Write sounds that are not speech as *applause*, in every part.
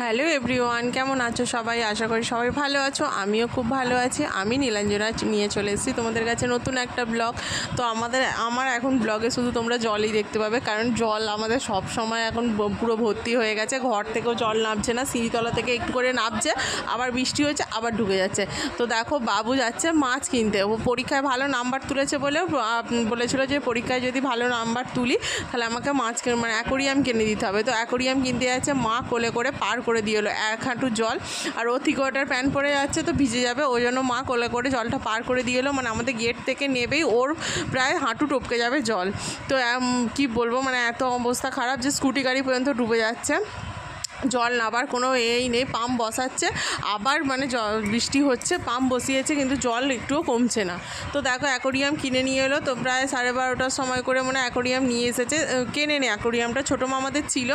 Hello everyone, কেমন আছো সবাই? আশা করি সবাই ভালো আছো, আমিও খুব ভালো আছি। আমি নীলাঞ্জনা নিয়ে চলে এসেছি তোমাদের কাছে নতুন একটা ব্লগ। তো আমাদের, আমার এখন ব্লগে শুধু তোমরা জলই দেখতে পাবে, কারণ জল আমাদের সব সময় এখন পুরো ভর্তি হয়ে গেছে। ঘর থেকেও জল নামছে না, সিঁড়িতলা থেকে একটু করে নামছে, আবার বৃষ্টি হচ্ছে আবার ঢুকে যাচ্ছে। তো দেখো, বাবু যাচ্ছে মাছ কিনতে। ও পরীক্ষায় ভালো নাম্বার তুলেছে বলেও বলেছিল যে পরীক্ষায় যদি ভালো নাম্বার তুলি, তাহলে আমাকে মাছ মানে অ্যাকোরিয়াম কিনে দিতে হবে। তো অ্যাকোরিয়াম কিনতে যাচ্ছে মা কোলে করে পার করে দিয়ে এলো, এক হাঁটু জল। আর ও থিকোয়াটার প্যান্ট পরে যাচ্ছে তো ভিজে যাবে, ওই জন্য মা কোলে করে জলটা পার করে দিয়ে এলো। মানে আমাদের গেট থেকে নেবেই, ওর প্রায় হাঁটু টপকে যাবে জল। তো কি বলব মানে এত অবস্থা খারাপ যে স্কুটি গাড়ি পর্যন্ত ডুবে যাচ্ছে। জল নাবার কোনো এই নেই, পাম্প বসাচ্ছে। আবার মানে বৃষ্টি হচ্ছে, পাম্প বসিয়েছে, কিন্তু জল একটুও কমছে না। তো দেখো, অ্যাকোরিয়াম কিনে নিয়ে এলো। তো প্রায় সাড়ে বারোটার সময় করে মানে অ্যাকোরিয়াম নিয়ে এসেছে। কেনে নে অ্যাকোরিয়ামটা, ছোটো মামাদের ছিল।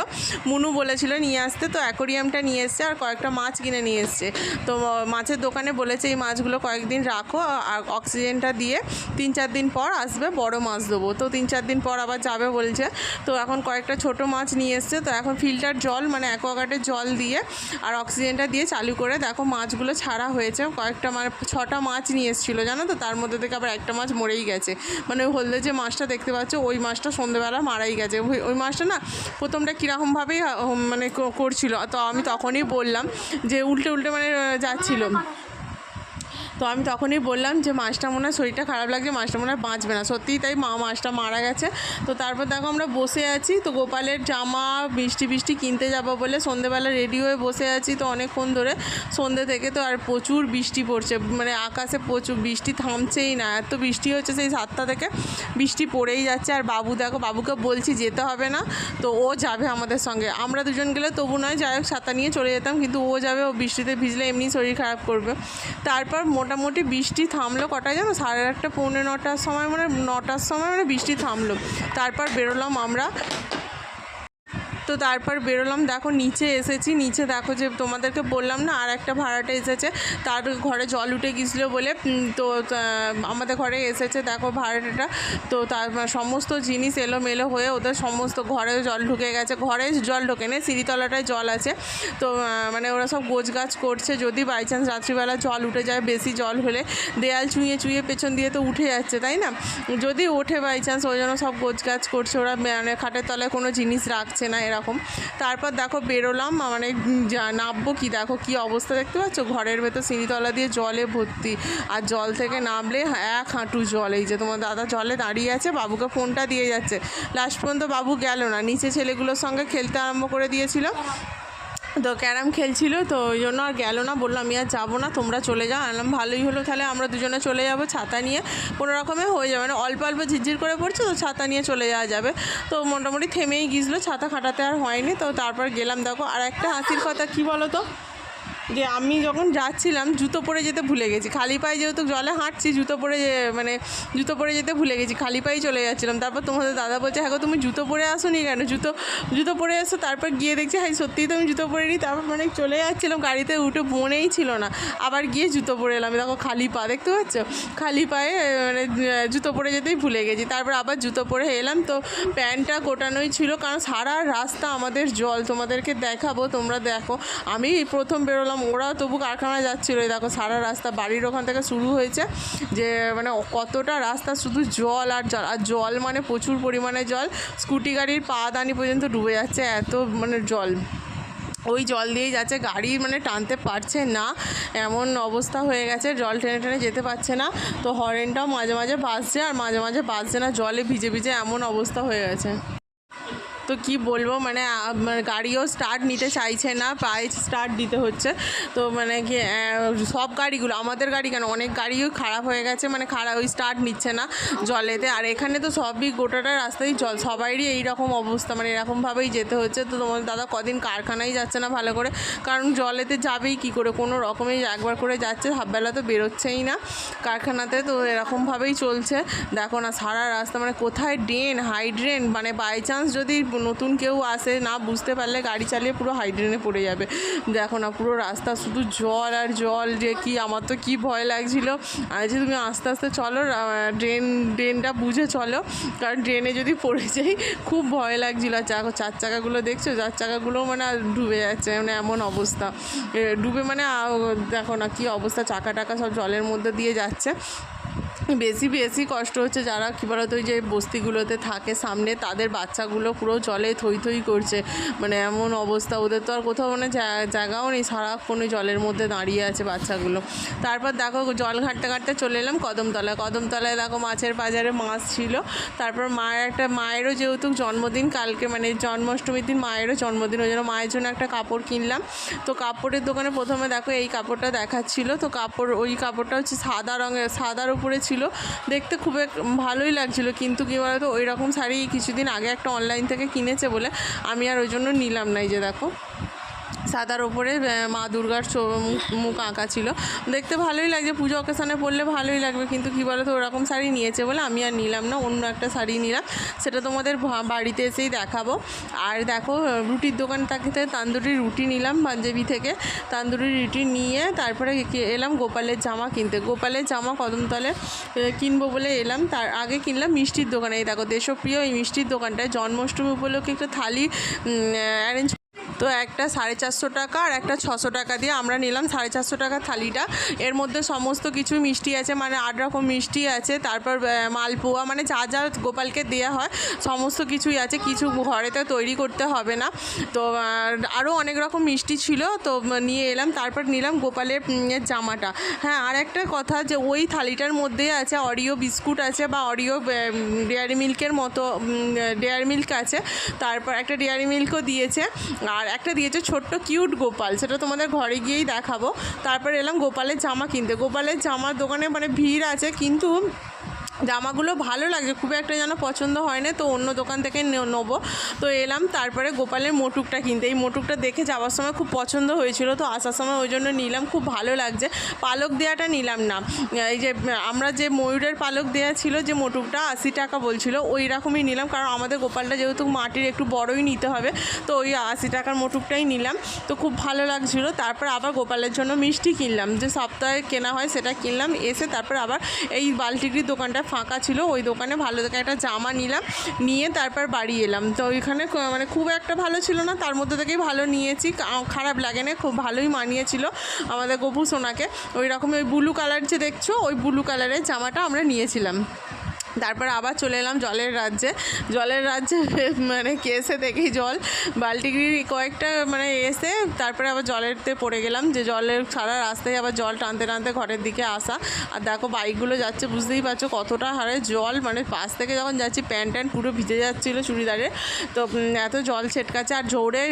মুনু বলেছিল নিয়ে আসতে। তো অ্যাকোরিয়ামটা নিয়ে এসছে আর কয়েকটা মাছ কিনে নিয়ে এসছে। তো মাছের দোকানে বলেছে, এই মাছগুলো কয়েকদিন রাখো আর অক্সিজেনটা দিয়ে তিন চার দিন পর আসবে, বড় মাছ দেবো। তো তিন চার দিন পর আবার যাবে বলছে। তো এখন কয়েকটা ছোট মাছ নিয়ে এসছে। তো এখন ফিল্টার জল মানে অ্যাকোয়াগার্ডের জল দিয়ে আর অক্সিজেনটা দিয়ে চালু করে দেখো মাছগুলো ছাড়া হয়েছে। কয়েকটা মানে ছটা মাছ নিয়ে এসেছিল, জানো তো? তার মধ্যে থেকে আবার একটা মাছ মরেই গেছে। মানে ওই হলদে যে মাছটা দেখতে পাচ্ছ, ওই মাছটা সন্ধ্যেবেলা মারাই গেছে। ওই- মাছটা না প্রথমটা কীরকমভাবেই মানে করছিল। তো আমি তখনই বললাম যে উল্টে উল্টে মানে যাচ্ছিল। তো আমি তখনই বললাম যে মাছটা মনে হয় শরীরটা খারাপ লাগছে, মাছটা মনে হয় বাঁচবে না। সত্যিই তাই মা, মাছটা মারা গেছে। তো তারপর দেখো আমরা বসে আছি, তো গোপালের জামা বৃষ্টি বৃষ্টি কিনতে যাব বলে সন্ধেবেলা রেডি হয়ে বসে আছি তো অনেকক্ষণ ধরে। সন্ধে থেকে তো আর প্রচুর বৃষ্টি পড়ছে মানে আকাশে প্রচুর বৃষ্টি থামছেই না। এত বৃষ্টি হচ্ছে সেই সাতটা থেকে। বৃষ্টি পড়েই যাচ্ছে। আর বাবু দেখো, বাবুকে বলছি যেতে হবে না, তো ও যাবে আমাদের সঙ্গে। আমরা দুজন গেলে তবু নয়, যাই হোক, ছাতা নিয়ে চলে যেতাম, কিন্তু ও যাবে, ও বৃষ্টিতে ভিজলে এমনি শরীর খারাপ করবে। তারপর মোটামুটি বৃষ্টি থামলো কটায় জানো? সাড়ে আটটা, পৌনে নটার সময় মানে নটার সময় মানে বৃষ্টি থামলো। তারপর বেরোলাম আমরা তো তারপর বেরোলাম। দেখো নিচে এসেছি। নিচে দেখো যে তোমাদেরকে বললাম না আর একটা ভাড়াটা এসেছে। তার ঘরে জল উঠে গিয়েছিল বলে তো আমাদের ঘরে এসেছে দেখো ভাড়াটা। তো তার সমস্ত জিনিস এলোমেলো হয়ে ওদের সমস্ত ঘরে জল ঢুকে গেছে। ঘরে জল ঢোকে না, সিঁড়িতলাটায় জল আছে। তো মানে ওরা সব গোছ গাছ করছে। যদি বাই চান্স রাত্রিবেলা জল উঠে যায়, বেশি জল হলে দেয়াল চুঁয়ে চুঁয়ে পেছন দিয়ে তো উঠে যাচ্ছে, তাই না? যদি ওঠে বাই চান্স ওই জন্য সব গোছ গাছ করছে। ওরা মানে খাটের তলায় কোনো জিনিস রাখছে না। এরকম। তারপর দেখো বেরোলাম মানে যা নামবো কি দেখো কি অবস্থা দেখতে পাচ্ছ? ঘরের ভেতর সিঁড়িতলা দিয়ে জলে ভর্তি। আর জল থেকে নামলে এক হাঁটু জল। এই যে তোমার দাদা জলে দাঁড়িয়ে আছে, বাবুকে ফোনটা দিয়ে যাচ্ছে। লাস্ট পর্যন্ত বাবু গেল না। নিচে ছেলেগুলোর সঙ্গে খেলতে আরম্ভ করে দিয়েছিল। তো ক্যারাম খেলছিল, তো ওই জন্য আর গেল না। বলল আমি আর যাব না, তোমরা চলে যাও। আনলাম ভালোই হলো তাহলে, আমরা দুজনে চলে যাব ছাতা নিয়ে। কোনো রকমে হয়ে যাবে না। অল্প অল্প ঝিরঝির করে পড়ছে, তো ছাতা নিয়ে চলে যাওয়া যাবে। তো মোটামুটি থেমেই গিয়েছিল, ছাতা খাটাতে আর হয়নি। তো তারপর গেলাম, দেখো আর একটা হাসির কথা, কী বলো তো? যে আমি যখন যাচ্ছিলাম, জুতো পরে যেতে ভুলে গেছি। খালি পায়ে যেহেতু জলে হাঁটছি, জুতো পরে মানে জুতো পরে যেতে ভুলে গেছি। খালি পায়ে চলে যাচ্ছিলাম। তারপর তোমাদের দাদা বলছে হ্যাঁ তুমি জুতো পরে আসোনি কেন? জুতো জুতো পরে এসো, তারপর গিয়ে দেখছি হ্যাঁ সত্যিই তো আমি জুতো পরে নিই তারপর মানে চলে যাচ্ছিলাম, গাড়িতে উঠে মনেই ছিল না। আবার গিয়ে জুতো পরে এলাম। দেখো, খালি পা, দেখতে পাচ্ছ? খালি পায়ে মানে জুতো পরে যেতেই ভুলে গেছি। তারপর আবার জুতো পরে এলাম। তো প্যান্টটা গোটানোই ছিল, কারণ সারা রাস্তা আমাদের জল। তোমাদেরকে দেখাবো, তোমরা দেখো। আমি প্রথম বেরোলাম ওরাও তবু কারখানায় যাচ্ছিল। দেখো, সারা রাস্তা, বাড়ির ওখান থেকে শুরু হয়েছে যে মানে কতটা রাস্তা, শুধু জল আর জল। আর জল মানে প্রচুর পরিমাণে জল। স্কুটি গাড়ির পা দানি পর্যন্ত ডুবে যাচ্ছে, এত মানে জল। ওই জল দিয়েই যাচ্ছে। গাড়ি মানে টানতে পারছে না। এমন অবস্থা হয়ে গেছে, জল টেনে টেনে যেতে পারছে না। তো হরেনটাও মাঝে মাঝে বাজছে, আর মাঝে মাঝে বাজছে না। জলে ভিজে ভিজে এমন অবস্থা হয়ে গেছে। তো কি বলব মানে মানে গাড়িও স্টার্ট নিতে চাইছে না, পায়ে স্টার্ট দিতে হচ্ছে। তো মানে কি সব গাড়িগুলো, আমাদের গাড়ি কেন, অনেক গাড়িও খারাপ হয়ে গেছে মানে খারাপ ওই স্টার্ট নিচ্ছে না জলেতে। আর এখানে তো সবই গোটাটা রাস্তায় জল সবারই এই রকম অবস্থা মানে এরকমভাবেই যেতে হচ্ছে। তো তোমার দাদা কদিন কারখানায় যাচ্ছে না ভালো করে, কারণ জলেতে যাবেই কি করে, কোনো রকমেই একবার করে যাচ্ছে, হাফবেলা তো বেরোচ্ছেই না কারখানাতে, তো এরকমভাবেই চলছে। দেখো না, সারা রাস্তা মানে কোথায় ড্রেন হাই ড্রেন মানে বাই চান্স যদি নতুন কেউ আসে, না বুঝতে পারলে গাড়ি চালিয়ে পুরো হাইড্রেনে পড়ে যাবে। দেখো না, পুরো রাস্তা শুধু জল আর জল, যে কি, আমার তো কি ভয় লাগছিল। যে তুমি আস্তে আস্তে চলো ড্রেন, ড্রেনটা বুঝে চলো। কারণ ড্রেনে যদি পড়ে যাই, খুব ভয় লাগছিল। আর চাকা, চার চাকাগুলো দেখছ? চার চাকাগুলো মানে ডুবে যাচ্ছে মানে এমন অবস্থা। ডুবে মানে দেখো না কি অবস্থা, চাকা টাকা সব জলের মধ্যে দিয়ে যাচ্ছে। বেশি বেশি কষ্ট হচ্ছে। যারা কী বলতো, ওই যে বস্তিগুলোতে থাকে সামনে, তাদের বাচ্চাগুলো পুরো জলে থই থই করছে। মানে এমন অবস্থা, ওদের তো আর কোথাও মানে জায়গাও নেই সারাক্ষণ জলের মধ্যে দাঁড়িয়ে আছে বাচ্চাগুলো। তারপর দেখো, জল ঘাটতে ঘাটতে চলে এলাম কদমতলায়। কদমতলায় দেখো, মাছের বাজারে মাছ ছিল। তারপর মায়ের একটা, মায়েরও যেহেতু জন্মদিন, কালকে মানে জন্মাষ্টমীর দিন মায়েরও জন্মদিন, ওই জন্য মায়ের জন্য একটা কাপড় কিনলাম। তো কাপড়ের দোকানে প্রথমে দেখো, এই কাপড়টা দেখাচ্ছিল। তো কাপড়, ওই কাপড়টা হচ্ছে সাদা রঙের, সাদার উপরে ছিল দেখতে খুব ভালোই লাগছিল। কিন্তু কী বলতো, ওই রকম শাড়ি কিছুদিন আগে একটা অনলাইন থেকে কিনেছে বলে আমি আর ওই জন্য নিলাম নাই যে দেখো। সাদার ওপরে মা দুর্গার মুখ- আঁকা ছিল। দেখতে ভালোই লাগছে, পুজো অকেশানে পরলে ভালোই লাগবে, কিন্তু কী বলো তো ওরকম শাড়ি নিয়েছে বলে আমি আর নিলাম না, অন্য একটা শাড়ি নিলাম। সেটা তোমাদের বাড়িতে এসেই দেখাবো। আর দেখো রুটির দোকান থাকতে তান্দুরি রুটি নিলাম পাঞ্জাবি থেকে। তান্দুরি রুটি নিয়ে তারপরে এলাম গোপালের জামা কিনতে। গোপালের জামা কদমতলে কিনবো বলে এলাম। তার আগে কিনলাম মিষ্টির দোকানে। এই দেখো, দেশপ্রিয় এই মিষ্টির দোকানটায় জন্মাষ্টমী উপলক্ষে একটা থালি অ্যারেঞ্জ তো একটা সাড়ে চারশো টাকা আর একটা ছশো টাকা দিয়ে আমরা নিলাম সাড়ে চারশো টাকার থালিটা। এর মধ্যে সমস্ত কিছু মিষ্টি আছে মানে আট রকম মিষ্টি আছে, তারপর মালপোয়া মানে যা যা গোপালকে দেওয়া হয়, সমস্ত কিছুই আছে, কিছু ঘরেতে তৈরি করতে হবে না। তো আরও অনেক রকম মিষ্টি ছিল, তো নিয়ে এলাম, তারপর নিলাম গোপালের জামাটা। হ্যাঁ আর একটা কথা যে ওই থালিটার মধ্যেই আছে অরিও বিস্কুট আছে বা অরিও ডেয়ারি মিল্কের মতো ডেয়ারি মিল্ক আছে, তারপর একটা ডেয়ারি মিল্কও দিয়েছে। আর একটা দিয়েছে ছোট্ট কিউট গোপাল, সেটা তোমাদের ঘরে গিয়েই দেখাবো। তারপর এলাম গোপালের জামা কিনতে। গোপালের জামার দোকানে মানে ভিড় আছে, কিন্তু জামাগুলো ভালো লাগে, খুব একটা যেন পছন্দ হয় না, তো অন্য দোকান থেকে নেব। তো এলাম, তারপরে গোপালের মোটুকটা কিনতে। এই মোটুকটা দেখে যাওয়ার সময় খুব পছন্দ হয়েছিল, তো আসার সময় ওই জন্য নিলাম, খুব ভালো লাগছে। পালক দেওয়াটা নিলাম না। এই যে, আমরা যে ময়ূরের পালক দেওয়া ছিল, যে মোটুকটা আশি টাকা বলছিল, ওই রকমই নিলাম, কারণ আমাদের গোপালটা যেহেতু মাটির একটু বড়ই নিতে হবে, তো ওই আশি টাকার মোটুকটাই নিলাম। তো খুব ভালো লাগছিল, তারপর আবার গোপালের জন্য মিষ্টি কিনলাম। যে সপ্তাহে কেনা হয় সেটা কিনলাম, এসে তারপর আবার এই বালতিটির দোকানটা ফাঁকা ছিল, ওই দোকানে ভালো দেখে একটা জামা নিলাম, নিয়ে তারপর বাড়ি এলাম। তো ওইখানে মানে খুব একটা ভালো ছিল না, তার মধ্যে থেকেই ভালো নিয়েছি খারাপ লাগে না খুব ভালোই মানিয়েছিল আমাদের গোপু সোনাকে। ওই রকম ওই ব্লু কালার যে দেখছ, ওই ব্লু কালারের জামাটা আমরা নিয়েছিলাম। তারপর আবার চলে এলাম জলের রাজ্যে। জলের রাজ্যে *laughs* মানে কেসে দেখি জল। বালতি কয়েকটা মানে এসে তারপরে আবার জলেরতে পড়ে গেলাম যে জলের সারা রাস্তায় আবার জল টানতে টানতে ঘরের দিকে আসা। আর দেখো বাইকগুলো যাচ্ছে, বুঝতেই পারছ কতটা হারে জল। মানে পাশ থেকে যখন যাচ্ছি প্যান্ট ট্যান্ট পুরো ভিজে যাচ্ছিল চুড়িদারে। তো এত জল ছেটকাচ্ছে। আর জোরে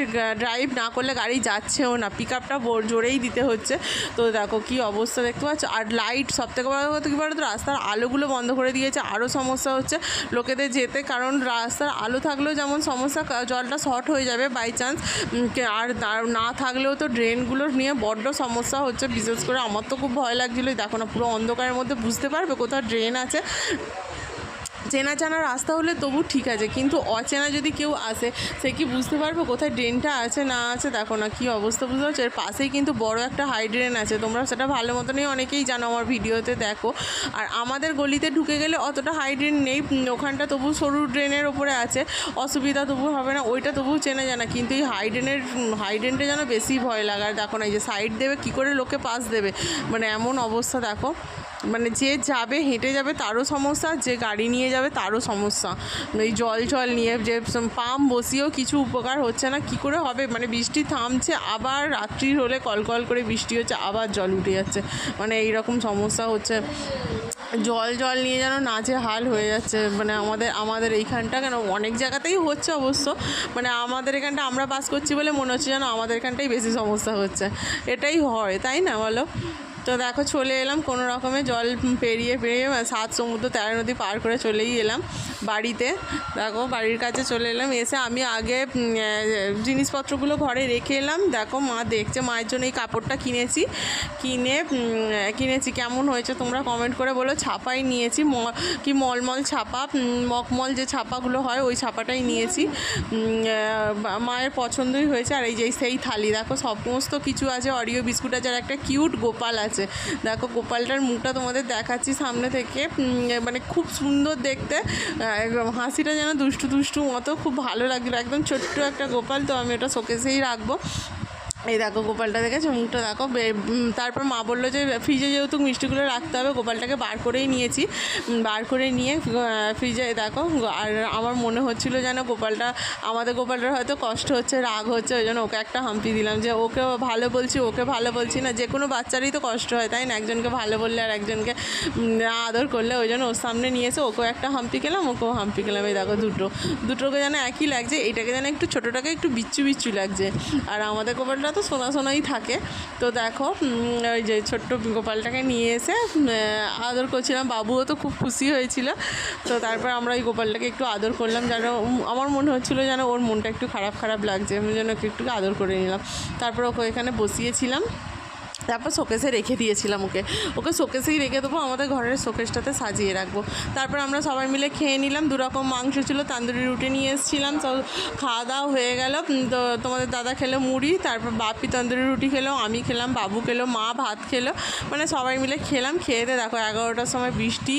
ড্রাইভ না করলে গাড়ি যাচ্ছেও না। পিক আপটা জোরেই দিতে হচ্ছে। তো দেখো কি অবস্থা দেখতে পাচ্ছ। আর লাইট সব থেকে বড় কথা কী বলো তো রাস্তার আলোগুলো বন্ধ করে দিয়েছে। আরও সমস্যা হচ্ছে লোকেদের যেতে, কারণ রাস্তার আলো থাকলেও যেমন সমস্যা জলটা শর্ট হয়ে যাবে বাই চান্স আর না থাকলেও তো ড্রেনগুলো নিয়ে বড্ড সমস্যা হচ্ছে। বিশেষ করে আমার তো খুব ভয় লাগছিল দেখো না, পুরো অন্ধকারের মধ্যে বুঝতে পারবে কোথাও ড্রেন আছে। চেনা জানা রাস্তা হলে তবু ঠিক আছে, কিন্তু অচেনা যদি কেউ আসে, সে কি বুঝতে পারবে কোথায় ড্রেনটা আছে, না আছে? দেখো না, কি অবস্থা বুঝতে পারছ? এর পাশেই কিন্তু বড় একটা হাই ড্রেন আছে। তোমরা সেটা ভালো মতনই অনেকেই জানো আমার ভিডিওতে, দেখো। আর আমাদের গলিতে ঢুকে গেলে অতটা হাই ড্রেন নেই ওখানটা তবু সরু ড্রেনের ওপরে আছে। অসুবিধা তবু হবে না, ওইটা তবু চেনা জানা। কিন্তু এই হাই ড্রেনের হাই ড্রেনটা যেন বেশি ভয় লাগার, দেখো না, এই যে সাইড দেবে, কী করে লোকে পাস দেবে? মানে এমন অবস্থা, দেখো। মানে যে যাবে, হেঁটে যাবে তারও সমস্যা, যে গাড়ি নিয়ে যাবে তারও সমস্যা। এই জল জল নিয়ে যে পাম্প বসিয়েও কিছু উপকার হচ্ছে না, কি করে হবে? মানে বৃষ্টি থামছে, আবার রাত্রির হলে কলকল করে বৃষ্টি হচ্ছে, আবার জল উঠে যাচ্ছে। মানে এই রকম সমস্যা হচ্ছে। জল জল নিয়ে যেন নাচে হাল হয়ে যাচ্ছে মানে আমাদের আমাদের এইখানটা কেন অনেক জায়গাতেই হচ্ছে অবশ্য। মানে আমাদের এখানটা আমরা বাস করছি বলে মনে হচ্ছে যেন আমাদের এখানটাই বেশি সমস্যা হচ্ছে। এটাই হয়, তাই না বলো? তো দেখো চলে এলাম, কোনো রকমে জল পেরিয়ে পেরিয়ে সাত সমুদ্র তেরো নদী পার করে চলেই এলাম বাড়িতে। দেখো বাড়ির কাছে চলে এলাম, এসে আমি আগে জিনিসপত্রগুলো ঘরে রেখে এলাম। দেখো মা দেখছে, মায়ের জন্য এই কাপড়টা কিনেছি। কিনে কিনেছি। কেমন হয়েছে তোমরা কমেন্ট করে বলো। ছাপাই নিয়েছি কি মলমল ছাপা মকমল যে ছাপাগুলো হয়, ওই ছাপাটাই নিয়েছি। মায়ের পছন্দই হয়েছে। আর এই যে সেই থালি, দেখো সমস্ত কিছু আছে। অরিও বিস্কুট আছে। আর একটা কিউট গোপাল আছে। দেখো, গোপালটার মুখটা তোমাদের দেখাচ্ছি সামনে থেকে। মানে খুব সুন্দর দেখতে। একদম হাসিটা যেন দুষ্টু দুষ্টু মতো খুব ভালো লাগল। একদম ছোট্ট একটা গোপাল, তো আমি ওটা শোকেসেই রাখব। এই দেখো, গোপালটা দেখেছ? মুখটা দেখো তারপর মা বলল যে ফ্রিজে যেহেতু মিষ্টিগুলো রাখতে হবে, গোপালটাকে বার করেই নিয়েছি। বার করে নিয়ে ফ্রিজে দেখো আর আমার মনে হচ্ছিল যেন গোপালটা, আমাদের গোপালটার হয়তো কষ্ট হচ্ছে, রাগ হচ্ছে, ওই জন্য ওকে একটা হাম্পি দিলাম যে ওকে ভালো বলছি, ওকে ভালো বলছি না, যে কোনো বাচ্চারই তো কষ্ট হয়, তাই না? একজনকে ভালো বললে আর একজনকে আদর করলে, ওই জন্য ওর সামনে নিয়ে এসে ওকেও একটা হাম্পি খেলাম, ওকেও হাম্পি খেলাম, এই দেখো দুটো। দুটোকে যেন একই লাগছে, এটাকে যেন একটু ছোটোটাকে একটু বিচ্ছু বিচ্ছু লাগছে। আর আমাদের গোপালটা তো সোনা সোনাই থাকে। তো দেখো ওই যে ছোট্ট গোপালটাকে নিয়ে এসে আদর করছিলাম। বাবুও তো খুব খুশি হয়েছিল। তো তারপর আমরা ওই গোপালটাকে একটু আদর করলাম যেন আমার মনে হচ্ছিল যেন ওর মনটা একটু খারাপ খারাপ লাগছে। আমি যেন একটু একটু আদর করে নিলাম। তারপর ওকে এখানে বসিয়েছিলাম। তারপর শোকেসে রেখে দিয়েছিলাম ওকে। ওকে শোকেসেই রেখে দেবো, আমাদের ঘরের শোকেসটাতে সাজিয়ে রাখব। তারপর আমরা সবাই মিলে খেয়ে নিলাম দু রকম মাংস ছিল, তান্দুরি রুটি নিয়ে এসেছিলাম সব খাওয়া দাওয়া হয়ে গেল। তো তোমাদের দাদা খেলো মুড়ি, তারপর বাপি তন্দুরি রুটি খেলো, আমি খেলাম, বাবু খেলো, মা ভাত খেলো। মানে সবাই মিলে খেলাম, খেয়ে দিয়ে দেখো এগারোটার সময় বৃষ্টি,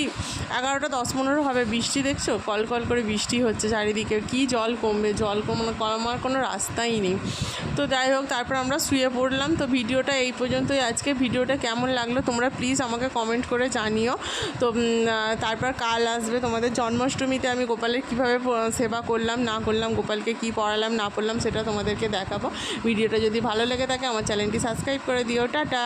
এগারোটা দশ পনেরো হবে বৃষ্টি, দেখছ? কল কল করে বৃষ্টি হচ্ছে চারিদিকে, কি জল কমবে, জল কমানো, কমার কোনো রাস্তাই নেই। তো যাই হোক, তারপর আমরা শুয়ে পড়লাম, তো ভিডিওটা এই পর্যন্তই আজকে ভিডিওটা কেমন লাগল তোমরা প্লিজ আমাকে কমেন্ট করে জানিও। তো তারপর কাল আসবে তোমাদের জন্মাষ্টমীতে আমি গোপালের কীভাবে সেবা করলাম, না করলাম, গোপালকে কি পড়ালাম, না পড়লাম সেটা তোমাদেরকে দেখাবো। ভিডিওটা যদি ভালো লেগে থাকে আমার চ্যানেলটি সাবস্ক্রাইব করে দিও। টাটা!